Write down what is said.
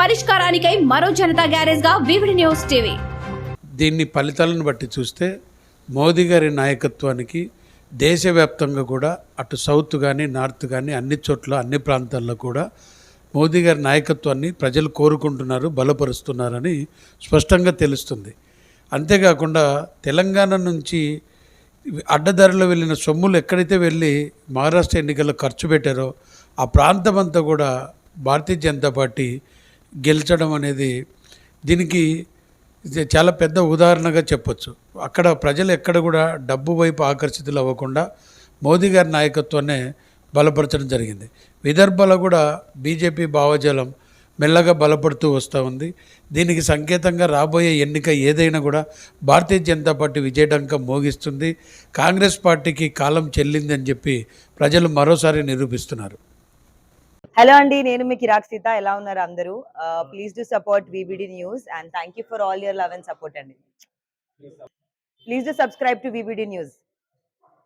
పరిష్కారానికై మరో జనతా గ్యారేజ్గా VVD news TV. దీన్ని ఫలితాలను బట్టి చూస్తే మోదీ గారి నాయకత్వానికి దేశవ్యాప్తంగా కూడా అటు సౌత్ కానీ నార్త్ కానీ అన్ని చోట్ల అన్ని ప్రాంతాల్లో కూడా మోదీ గారి నాయకత్వాన్ని ప్రజలు కోరుకుంటున్నారు బలపరుస్తున్నారని స్పష్టంగా తెలుస్తుంది. అంతేకాకుండా తెలంగాణ నుంచి అడ్డదారిలో వెళ్ళిన సొమ్ములు ఎక్కడైతే వెళ్ళి మహారాష్ట్ర ఎన్నికల్లో ఖర్చు పెట్టారో ఆ ప్రాంతం అంతా కూడా భారతీయ జనతా పార్టీ గెలిచడం అనేది దీనికి చాలా పెద్ద ఉదాహరణగా చెప్పొచ్చు. అక్కడ ప్రజలు ఎక్కడ కూడా డబ్బు వైపు ఆకర్షితులు అవ్వకుండా మోదీ గారి నాయకత్వాన్ని బలపరచడం జరిగింది. విదర్భలో కూడా బీజేపీ భావజాలం మెల్లగా బలపడుతూ వస్తూ ఉంది. దీనికి సంకేతంగా రాబోయే ఎన్నిక ఏదైనా కూడా భారతీయ జనతా పార్టీ విజయడంకం మోగిస్తుంది. కాంగ్రెస్ పార్టీకి కాలం చెల్లిందని చెప్పి ప్రజలు మరోసారి నిరూపిస్తున్నారు. హలో అండి నేను మీ కిరాక్ సీత. ఎలా ఉన్నారు అందరూ? Please do support VBD news and thank you for all your love and. Support అండి please do subscribe to VBD news